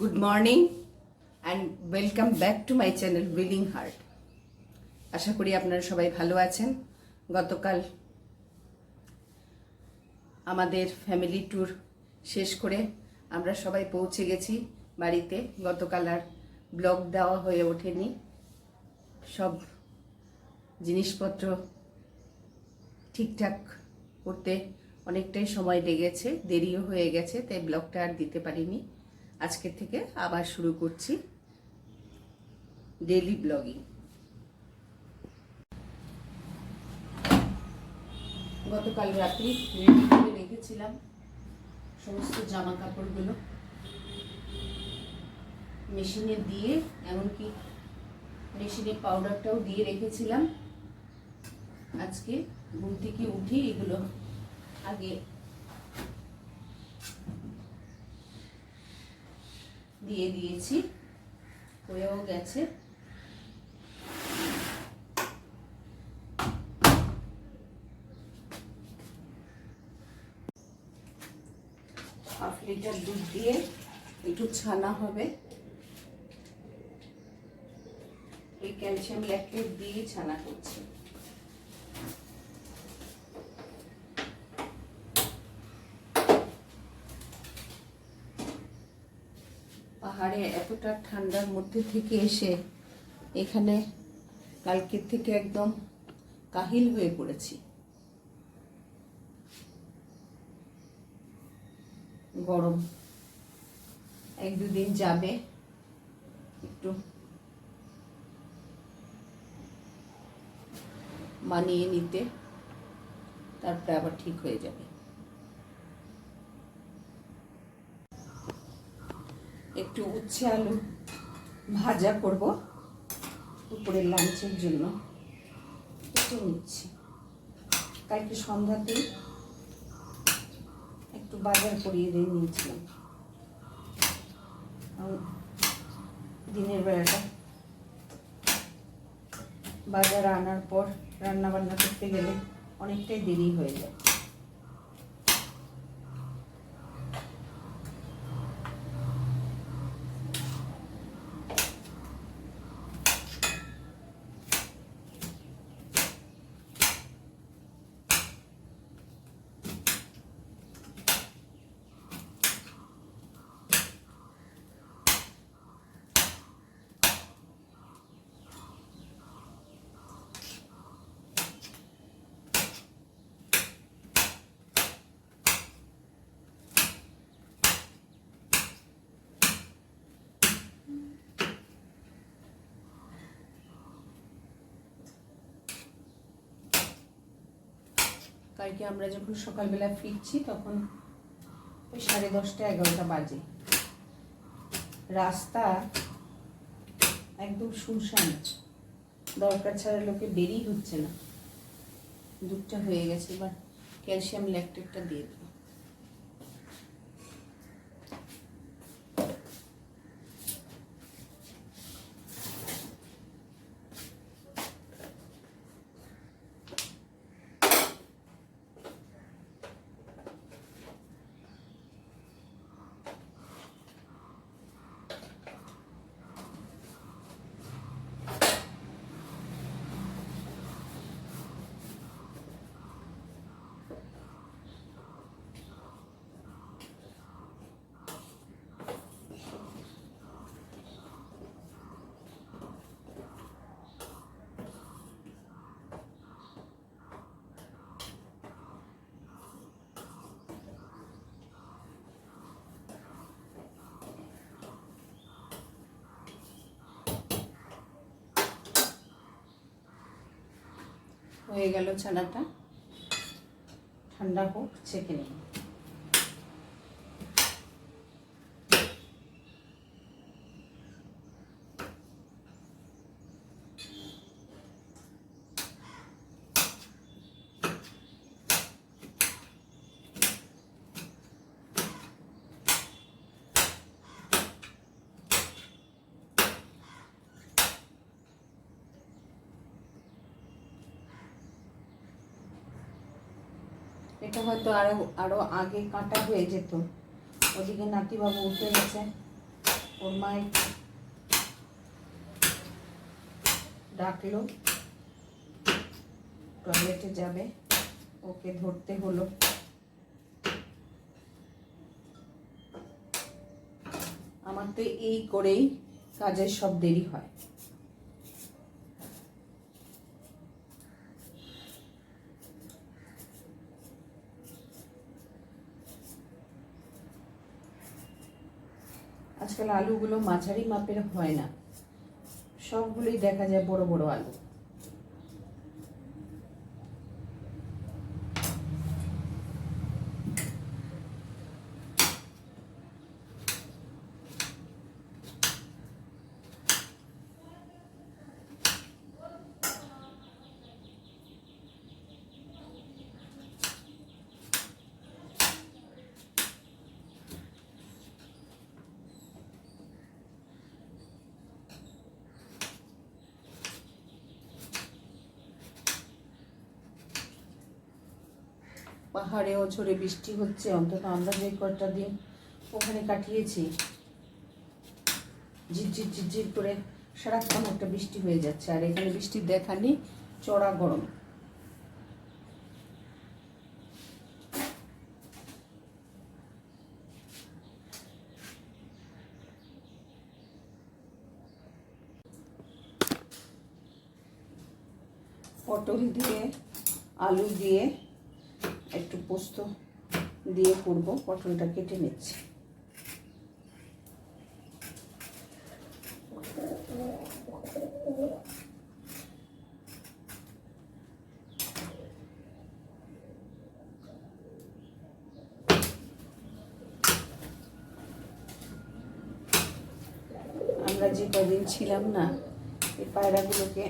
Good morning and welcome back to my channel willing heart আশা করি আপনারা সবাই ভালো আছেন। গতকাল আমাদের ফ্যামিলি ট্যুর শেষ করে আমরা সবাই পৌঁছে গেছি বাড়িতে। গতকাল আর ব্লগ দেওয়া হয়ে ওঠেনি। সব জিনিসপত্র ঠিকঠাক করতে অনেকটাই সময় লেগেছে, দেরিও হয়ে গেছে, তাই ব্লগটা আর দিতে পারিনি। আজকের থেকে আবার শুরু করছি ডেলি ব্লগিং গতকাল রাত্রি রেডি করে রেখেছিলাম সমস্ত জামা কাপড়গুলো মেশিনে দিয়ে, এমনকি মেশিনে পাউডারটাও দিয়ে রেখেছিলাম। আজকে ঘুম থেকে উঠে এগুলো আগে দিয়ে দিয়েছি। হয়েও গেছে। হাফ লিটার দুধ দিয়ে একটু ছানা হবে। এই ক্যালসিয়াম ল্যাকটেট দিয়ে ছানা করছি। পাহাড়ে এতটা ঠান্ডার মধ্যে থেকে এসে এখানে কালকের থেকে একদম কাহিল হয়ে পড়েছি। গরম। এক দুদিন যাবে। একটু মানিয়ে নিতে। তারপরে আবার ঠিক হয়ে যাবে। একটু উচ্ছে আলু ভাজা করব দুপুরের লাঞ্চের জন্য। একটু নিচ্ছি কালকে সন্ধ্যাতেই একটু বাজার করিয়ে দিয়ে নিয়েছিলাম। দিনের বেলাটা বাজার আনার পর রান্না বান্না করতে গেলে অনেকটাই দেরি হয়ে যায়। কালকে আমরা যখন সকালবেলা ফিরছি তখন ওই সাড়ে দশটা, এগারোটা বাজে। রাস্তা একদম শুনশান। দরকার ছাড়া লোকে বেরিয়ে হচ্ছে না। দুধটা হয়ে গেছে, এবার ক্যালসিয়াম ল্যাকটেটটা দিয়ে হয়ে গেল ছানাটা। ঠান্ডা হোক ছেঁকে নিই এটা হয়তো আরও আরও আগে কাটা হয়ে যেত। ওদিকে নাতিবাবু উঠে গেছে। ওর মাই ডাকলো। টয়লেটে যাবে। ওকে ধরতে হলো। আমার তো এই করেই কাজের সব দেরি হয়। আজকাল আলুগুলো মাঝারি মাপের হয় না। সবগুলোই দেখা যায় বড় বড় আলু। পাহাড়েও ঝরে বৃষ্টি হচ্ছে, অন্তত আমরা যে কটা দিন ওখানে কাটিয়েছি ঝিরঝির ঝিরঝির করে সারাক্ষণ একটা বৃষ্টি হয়ে যাচ্ছে, আর এখানে বৃষ্টির দেখা নেই, চড়া গরম। পটল দিয়ে, আলু দিয়ে একটু পোস্ত দিয়ে করব, পটলটা কেটে নিচ্ছি। আমরা যে কদিন ছিলাম না এই পায়রাগুলোকে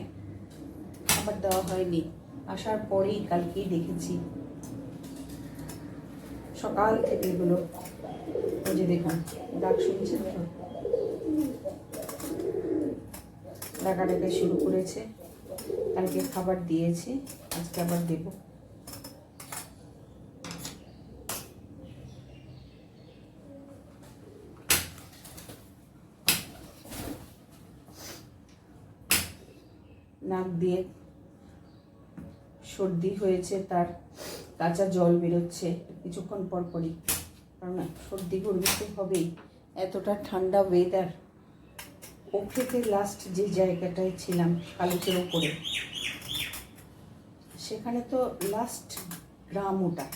খাবার দেওয়া হয়নি। আসার পরেই কালকেই দেখেছি। সকাল থেকে এগুলো ওই যে দেখুন, ডাক শুনছেন তো? ডাকা ডাকা শুরু করেছে। কালকে খাবার দিয়েছি, আজকে আবার দেব। নাক দিয়ে সর্দি হয়েছে তার। কাঁচা জল বেরোচ্ছে কিছুক্ষণ পর পরই। কারণ সর্দি গরমি তো হবেই। এতটা ঠান্ডা ওয়েদার ওখেতে লাস্ট যে জায়গাটায় ছিলাম, কালুকের ওপরে সেখানে তো লাস্ট গ্রাম ওটা।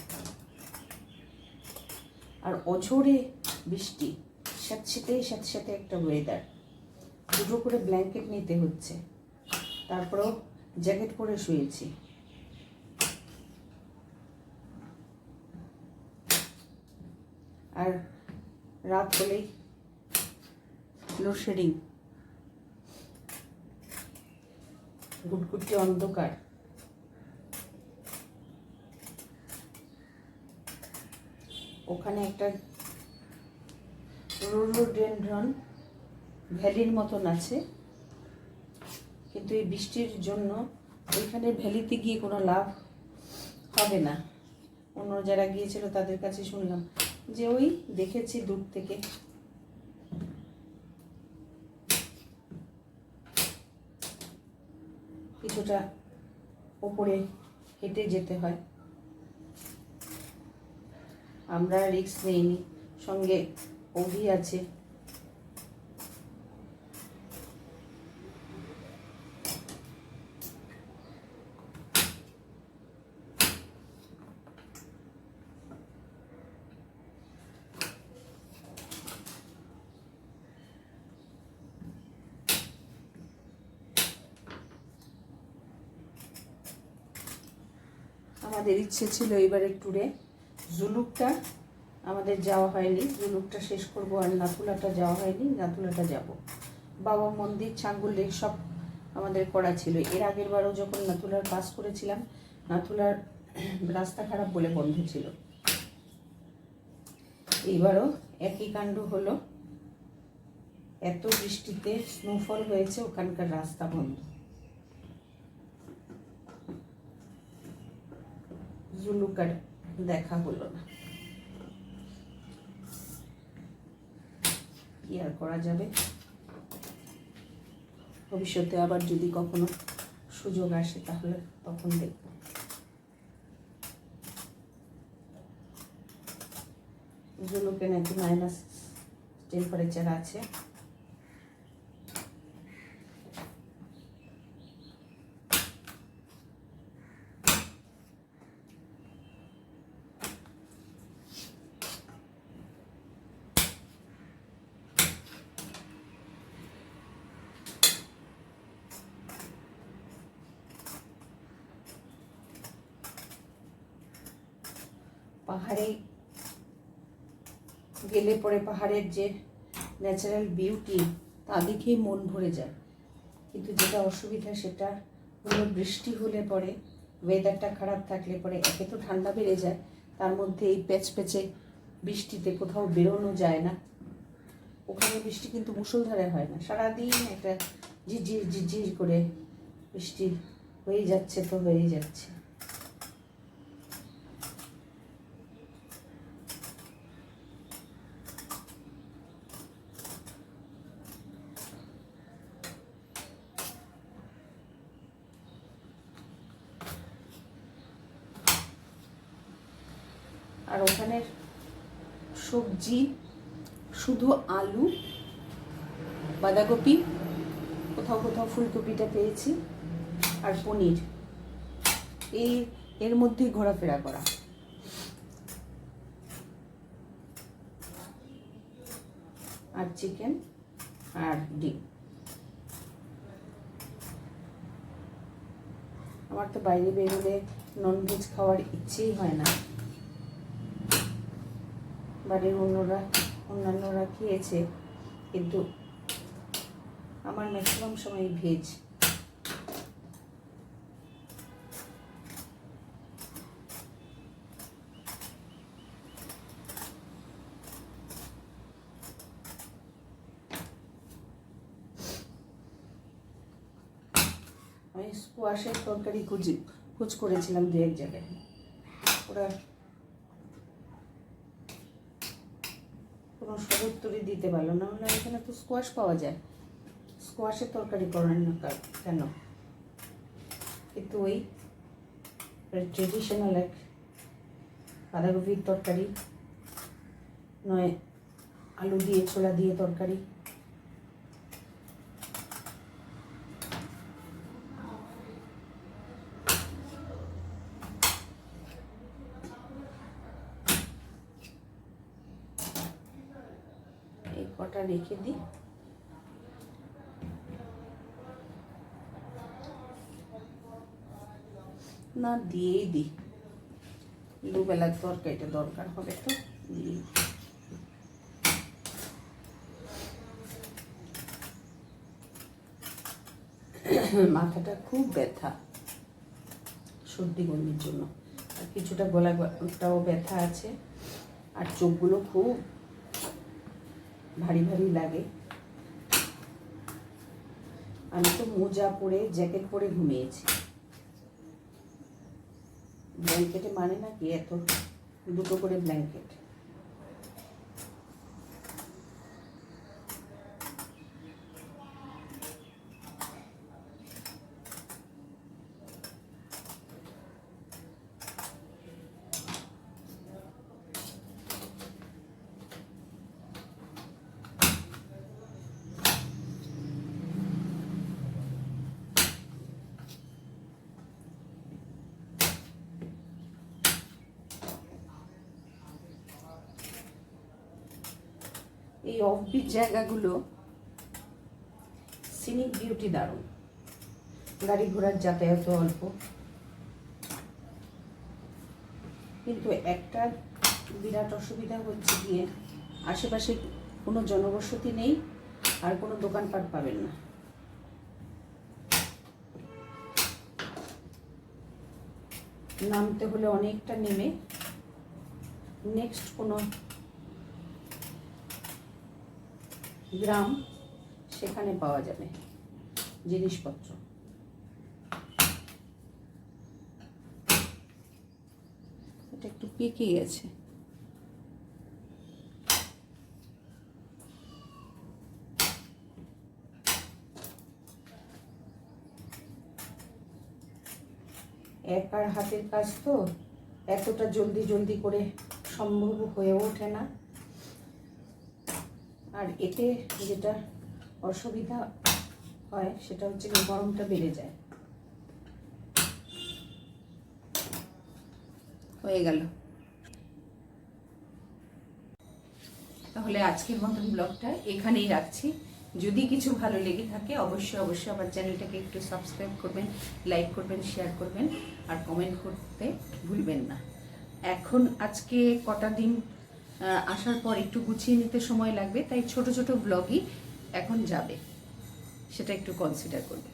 আর অঝোরে বৃষ্টি স্যাঁতস্যাঁতে স্যাঁতস্যাঁতে একটা ওয়েদার দুটো করে ব্ল্যাঙ্কেট নিতে হচ্ছে। তারপরেও জ্যাকেট পরে শুয়েছি। আর রাত হলেই লোডশেডিং। গুটগুটি অন্ধকার। ওখানে একটা রোডোডেন্ড্রন ভ্যালির মতন আছে। কিন্তু এই বৃষ্টির জন্য ওইখানে ভ্যালিতে গিয়ে কোনো লাভ হবে না। অন্য যারা গিয়েছিল তাদের কাছে শুনলাম যে ওই দেখেছি দূর থেকে। কিছুটা ওপরে হেঁটে যেতে হয়। আমরা রিক্স নেইনি, সঙ্গে অভি আছে আমাদের ইচ্ছে ছিল এবারের ট্যুরে জুলুকটা আমাদের যাওয়া হয়নি। জুলুকটা শেষ করব আর নাথুলাটা যাওয়া হয়নি। নাথুলাটা যাব। বাবা, মন্দির, ছাঙ্গুল লেক সব আমাদের করা ছিল। এর আগের বারও যখন নাথুলার পাস করেছিলাম নাথুলার রাস্তা খারাপ বলে বন্ধ ছিল। এইবারও একই কাণ্ড হলো। এত বৃষ্টিতে স্নোফল হয়েছে, ওখানকার রাস্তা বন্ধ। জুলুকার দেখা হলো না। কি আর করা যাবে? ভবিষ্যতে আবার যদি কখনো সুযোগ আসে তাহলে তখন দেখব। জুলুকে নাকি মাইনাস টেম্পারেচার আছে। পাহাড়ে, গেলে পরে পাহাড়ের যে ন্যাচারাল বিউটি তা দেখেই মন ভরে যায়। কিন্তু যেটা অসুবিধা সেটা হলো বৃষ্টি হলে পরে ওয়েদারটা খারাপ থাকলে পরে একে তো ঠান্ডা বেড়ে যায়, তার মধ্যে এই প্যাচ প্যাচে বৃষ্টিতে কোথাও বেরোনো যায় না। ওখানে বৃষ্টি কিন্তু মুষলধারে হয় না, সারাদিন একটা ঝিরঝির ঝিরঝির করে বৃষ্টি হয়ে যাচ্ছে তো হয়েই যাচ্ছে। আর ওখানের সবজি, শুধু আলু, বাঁধাকপি, কোথাও কোথাও ফুলকপিটা পেয়েছি, আর পনির। এই, এর মধ্যেই ঘোরাফেরা করা। আর চিকেন, আর ডিম। আমার তো বাইরে বেরোলে ননভেজ খাওয়ার ইচ্ছেই হয় না। বাড়ির অন্যরা, অন্যান্যরা খেয়েছে। কিন্তু আমার ম্যাক্সিমাম সময় ভেজ আমি স্কোয়াশের তরকারি খুঁজি খোঁজ করেছিলাম দু এক জায়গায়। ওরা কোনো সবুজ তুলি দিতে পারল না। হলে এখানে তো স্কোয়াশ পাওয়া যায়। স্কোয়াশের তরকারি করেন না কেন? কিন্তু ওই ট্রেডিশনাল এক বাঁধাকপির তরকারি, নয় আলু দিয়ে, ছোলা দিয়ে তরকারি। এই রেখে দিই। না, দিয়েই দিই। দুবেলার তরকারিটা দরকার হবে তো দিই। মাথাটা খুব ব্যথা সর্দি গরমির জন্য। আর কিছুটা গলাটাও ব্যথা আছে, আর চোখগুলো খুব ভারী ভারী লাগে। আমি তো মোজা পরে, জ্যাকেট পরে ঘুমিয়েছি। ব্ল্যাঙ্কেটে মানে নাকি এত দুটো করে ব্ল্যাঙ্কেট এই অফবিট জায়গাগুলো সিনিক বিউটি দারুণ। গাড়ি ঘোড়ার যাতায়াত অল্প। কিন্তু একটা বিরাট অসুবিধা হচ্ছে গিয়ে আশেপাশে কোনো জনবসতি নেই, আর কোনো দোকানপাট পাবেন না। নামতে হলে অনেকটা নেমে নেক্সট কোনো গ্রাম সেখানে পাওয়া যাবে। জিনিসপত্র। এটা একটু পেকে গেছে। একার হাতের কাজ তো, এতটা জলদি জলদি করে সম্ভব হয়ে ওঠে না। আর এতে যেটা অসুবিধা হয়, সেটা হচ্ছে গরমটা বেড়ে যায়। হয়ে গেল। তাহলে আজকের মতন ব্লগটা এখানেই রাখছি। যদি কিছু ভালো লেগে থাকে, অবশ্যই অবশ্যই আমার চ্যানেলটাকে একটু সাবস্ক্রাইব করবেন লাইক করবেন শেয়ার করবেন, আর কমেন্ট করতে ভুলবেন না। এখন আজকে কটা দিন? আসার পর একটু গুছিয়ে নিতে সময় লাগবে, তাই ছোট ছোট ব্লগই এখন যাবে, সেটা একটু কনসিডার করবে।